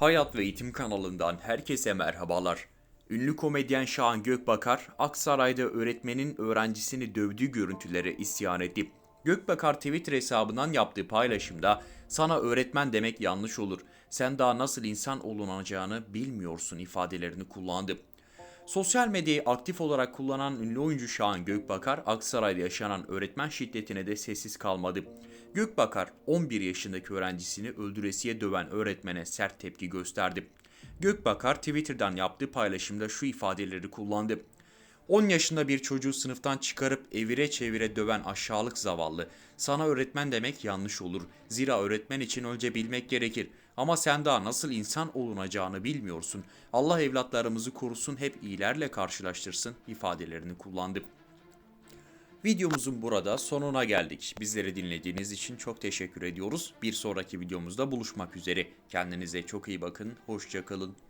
Hayat ve Eğitim kanalından herkese merhabalar. Ünlü komedyen Şahan Gökbakar, Aksaray'da öğretmenin öğrencisini dövdüğü görüntülere isyan etti. Gökbakar Twitter hesabından yaptığı paylaşımda sana öğretmen demek yanlış olur. Sen daha nasıl insan olunacağını bilmiyorsun ifadelerini kullandı. Sosyal medyayı aktif olarak kullanan ünlü oyuncu Şahan Gökbakar, Aksaray'da yaşanan öğretmen şiddetine de sessiz kalmadı. Gökbakar, 11 yaşındaki öğrencisini öldüresiye döven öğretmene sert tepki gösterdi. Gökbakar, Twitter'dan yaptığı paylaşımda şu ifadeleri kullandı. 10 yaşında bir çocuğu sınıftan çıkarıp evire çevire döven aşağılık zavallı. Sana öğretmen demek yanlış olur. Zira öğretmen için önce bilmek gerekir. Ama sen daha nasıl insan olunacağını bilmiyorsun. Allah evlatlarımızı korusun hep iyilerle karşılaştırsın ifadelerini kullandı. Videomuzun burada sonuna geldik. Bizleri dinlediğiniz için çok teşekkür ediyoruz. Bir sonraki videomuzda buluşmak üzere. Kendinize çok iyi bakın. Hoşçakalın.